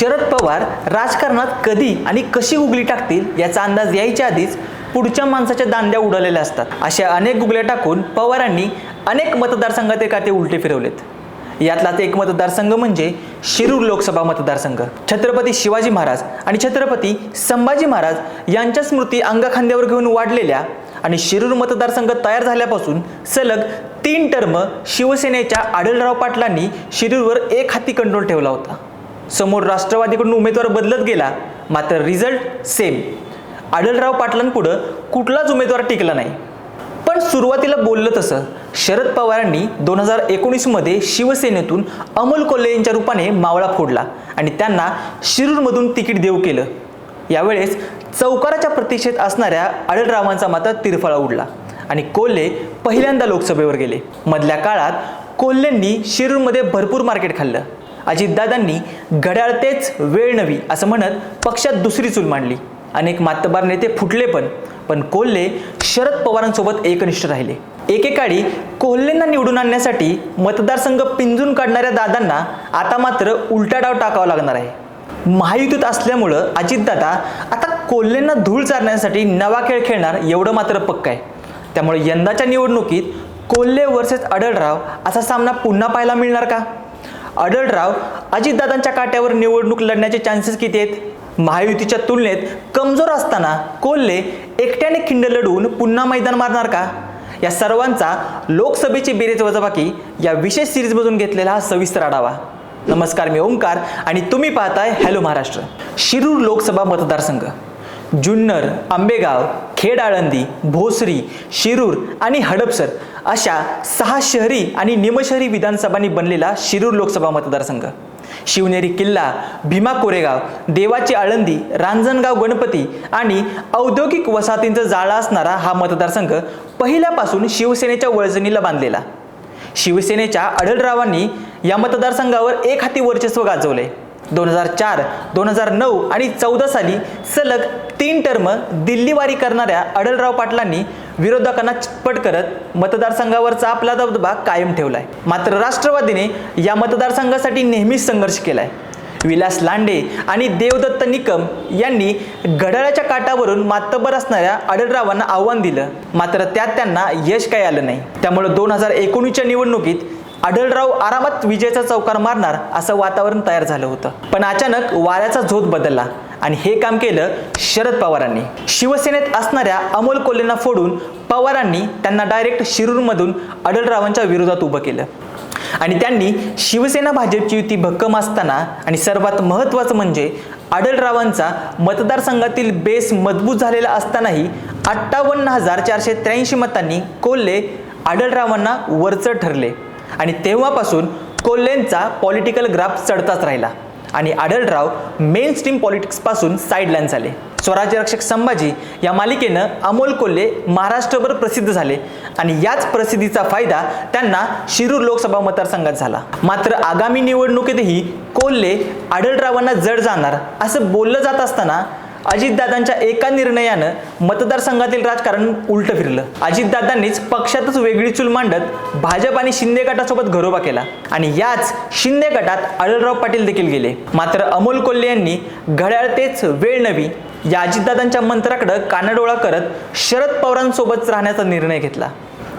शरद पवार राजकारणात कधी आणि कशी उगली टाकतील याचा अंदाज यायच्या आधीच पुढच्या माणसाच्या दांड्या उडालेल्या असतात. अशा अनेक गुगल्या टाकून पवारांनी अनेक मतदारसंघातील काते उलटे फिरवलेत. यातलाच एक मतदारसंघ म्हणजे शिरूर लोकसभा मतदारसंघ. छत्रपती शिवाजी महाराज आणि छत्रपती संभाजी महाराज यांच्या स्मृती अंगाखांद्यावर घेऊन वाढलेल्या आणि शिरूर मतदारसंघ तयार झाल्यापासून सलग तीन टर्म शिवसेनेच्या आढळराव पाटलांनी शिरूरवर एक हाती कंट्रोल ठेवला होता. समोर राष्ट्रवादीकडून उमेदवार बदलत गेला मात्र रिझल्ट सेम आढळराव पाटलांपुढं कुठलाच उमेदवार टिकला नाही. पण सुरुवातीला बोललं तसं शरद पवारांनी दोन हजार एकोणीसमध्ये शिवसेनेतून अमोल कोल्हे यांच्या रूपाने मावळा फोडला आणि त्यांना शिरूरमधून तिकीट देऊ केलं. यावेळेस चौकाराच्या प्रतीक्षेत असणाऱ्या आढळरावांचा मात्र तिरफळा उडला आणि कोल्हे पहिल्यांदा लोकसभेवर गेले. मधल्या काळात कोल्हेंनी शिरूरमध्ये भरपूर मार्केट खाल्लं. अजितदादांनी घड्याळ तेच वेळ नवी असं म्हणत पक्षात दुसरी चूल मांडली. अनेक मातबार नेते फुटले पण पण कोल्हे शरद पवारांसोबत एकनिष्ठ राहिले. एकेकाळी कोल्हेंना निवडून आणण्यासाठी मतदारसंघ पिंजून काढणाऱ्या दादांना आता मात्र उलटा डाव टाकावा लागणार आहे. महायुतीत असल्यामुळं अजितदादा आता कोल्हेंना धूळ चारण्यासाठी नवा खेळ खेळणार एवढं मात्र पक्क आहे. त्यामुळे यंदाच्या निवडणुकीत कोल्हे वर्सेस अडळराव असा सामना पुन्हा पाहायला मिळणार का? अडळराव अजितदादांच्या काट्यावर निवडणूक लढण्याचे चान्सेस किती आहेत? महायुतीच्या तुलनेत कमजोर असताना कोल्हे एकट्याने खिंड लढवून पुन्हा मैदान मारणार का? या सर्वांचा लोकसभेची बेरीज वजाबाकी या विशेष सिरीजमधून घेतलेला हा सविस्तर आढावा. नमस्कार मी ओंकार आणि तुम्ही पाहताय हॅलो महाराष्ट्र. शिरूर लोकसभा मतदारसंघ. जुन्नर आंबेगाव खेड आळंदी भोसरी शिरूर आणि हडपसर अशा सहा शहरी आणि निमशहरी विधानसभांनी बनलेला शिरूर लोकसभा मतदारसंघ. शिवनेरी किल्ला भीमा कोरेगाव देवाची आळंदी रांजणगाव गणपती आणि औद्योगिक वसाहतींचं जाळा असणारा हा मतदारसंघ पहिल्यापासून शिवसेनेच्या वळजणीला बांधलेला. शिवसेनेच्या अढळरावांनी या मतदारसंघावर एक हाती वर्चस्व गाजवले. दोन हजार चार दोन हजार नऊ आणि चौदा साली सलग तीन टर्म दिल्लीवारी करणाऱ्या अडलराव पाटलांनी विरोधकांना चितपट करत मतदारसंघावरचा आपला दबदबा कायम ठेवलाय. मात्र राष्ट्रवादीने या मतदारसंघासाठी नेहमीच संघर्ष केलाय. विलास लांडे आणि देवदत्त निकम यांनी घड्याळाच्या काटावरून मातबर असणाऱ्या अडलरावांना आव्हान दिलं. मात्र त्यात त्यांना यश काही आलं नाही. त्यामुळे दोन हजार एकोणीसच्या निवडणुकीत आढळराव आरामात विजयाचा चौकार मारणार असं वातावरण तयार झालं होतं. पण अचानक वाऱ्याचा झोत बदलला आणि हे काम केलं शरद पवारांनी. शिवसेनेत असणाऱ्या अमोल कोल्हेंना फोडून पवारांनी त्यांना डायरेक्ट शिरूरमधून आढळरावांच्या विरोधात उभं केलं. आणि त्यांनी शिवसेना भाजपची युती भक्कम असताना आणि सर्वात महत्त्वाचं म्हणजे आढळरावांचा मतदारसंघातील बेस मजबूत झालेला असतानाही अठ्ठावन्न हजार चारशे त्र्याऐंशी मतांनी कोल्हे आढळरावांना वरचं ठरले. आणि तेव्हापासून कोल्हेंचा पॉलिटिकल ग्राफ चढताच राहिला. आणि आढळराव मेन स्ट्रीम पॉलिटिक्सपासून साईडलाईन झाले. स्वराज्य रक्षक संभाजी या मालिकेनं अमोल कोल्हे महाराष्ट्रभर प्रसिद्ध झाले. आणि याच प्रसिद्धीचा फायदा त्यांना शिरूर लोकसभा मतदारसंघात झाला. मात्र आगामी निवडणुकीतही कोल्हे आढळरावांना जड जाणार असं बोललं जात असताना अजितदादांच्या एका निर्णयानं मतदारसंघातील राजकारण उलटं फिरलं. अजितदादांनीच पक्षातच वेगळी चूल मांडत भाजप आणि शिंदे गटासोबत घरोबा केला. आणि याच शिंदे गटात आढळराव पाटील देखील गेले. मात्र अमोल कोल्हे यांनी घड्याळ तेच वेळ नवी या अजितदादांच्या मंत्राकडं कानडोळा करत शरद पवारांसोबत राहण्याचा निर्णय घेतला.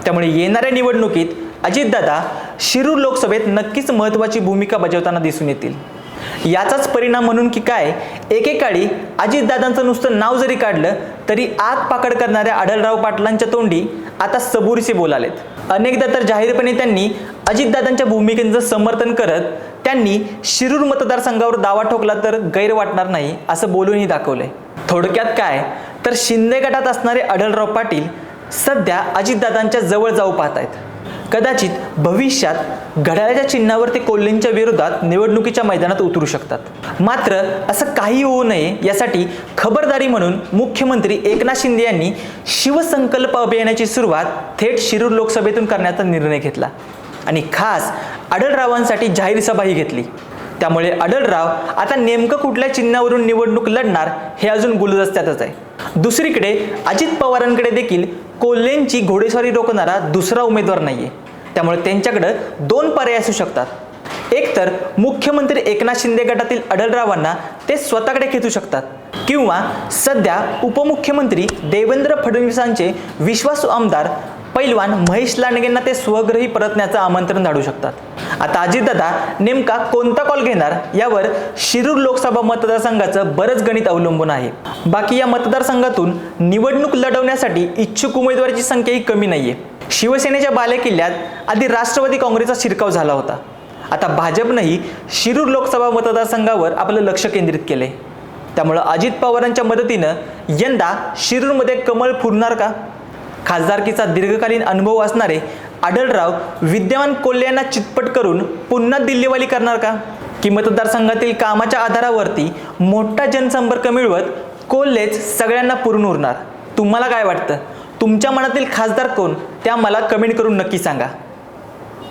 त्यामुळे येणाऱ्या निवडणुकीत अजितदादा शिरूर लोकसभेत नक्कीच महत्त्वाची भूमिका बजावताना दिसून येतील. याचाच परिणाम म्हणून की काय? एकेकाळी अजितदादांचं नुसतं नाव जरी काढलं तरी आत पाकड करणाऱ्या आढळराव पाटलांच्या तोंडी आता सबुरीचे बोलालेत अनेकदा तर जाहीरपणे त्यांनी अजितदादांच्या भूमिकेचं समर्थन करत त्यांनी शिरूर मतदारसंघावर दावा ठोकला तर गैर वाटणार नाही असं बोलूनही दाखवलंय. थोडक्यात काय? तर शिंदे गटात असणारे आढळराव पाटील सध्या अजितदादांच्या जवळ जाऊ पाहत आहेत कदाचित भविष्यात घड्याळाच्या चिन्हावर ते कोल्हेंच्या विरोधात निवडणुकीच्या मैदानात उतरू शकतात. मात्र असं काही होऊ नये यासाठी खबरदारी म्हणून मुख्यमंत्री एकनाथ शिंदे यांनी शिवसंकल्प अभियानाची सुरुवात थेट शिरूर लोकसभेतून करण्याचा निर्णय घेतला. आणि खास आढळरावांसाठी जाहीर सभाही घेतली. त्यामुळे आढळराव आता नेमकं कुठल्या चिन्हावरून निवडणूक लढणार हे अजून गुलदस्त्यातच आहे. दुसरीकडे अजित पवारांकडे देखील कोल्हेंची घोडेस्वारी रोखणारा दुसरा उमेदवार नाहीये. त्यामुळे त्यांच्याकडे दोन पर्याय असू शकतात. एकतर मुख्यमंत्री एकनाथ शिंदे गटातील अडलरावांना ते स्वतःकडे खेचू शकतात. किंवा सध्या उपमुख्यमंत्री देवेंद्र फडणवीसांचे विश्वासू आमदार पैलवान महेश लांडगेंना ते स्वग्रही परतण्याचं आमंत्रण धाडू शकतात. आता अजितदादा नेमका कोणता कॉल घेणार? यावर शिरूर लोकसभा मतदारसंघाचं बरंच गणित अवलंबून आहे. बाकी या मतदारसंघातून निवडणूक लढवण्यासाठी इच्छुक उमेदवाराची संख्याही कमी नाहीये. शिवसेनेच्या बालेकिल्ल्यात आधी राष्ट्रवादी काँग्रेसचा शिरकाव झाला होता. आता भाजपनंही शिरूर लोकसभा मतदारसंघावर आपलं लक्ष केंद्रित केलंय. त्यामुळं अजित पवारांच्या मदतीनं यंदा शिरूरमध्ये कमळ फुरणार का? खासदारकीचा दीर्घकालीन अनुभव असणारे आढळराव विद्यमान कोल्हे यांना चितपट करून पुन्हा दिल्लीवाली करणार का? की मतदारसंघातील कामाच्या आधारावरती मोठा जनसंपर्क मिळवत कोल्हेच सगळ्यांना पुरून उरणार? तुम्हाला काय वाटतं? तुमच्या मनातील खासदार कोण? त्या मला कमेंट करून नक्की सांगा.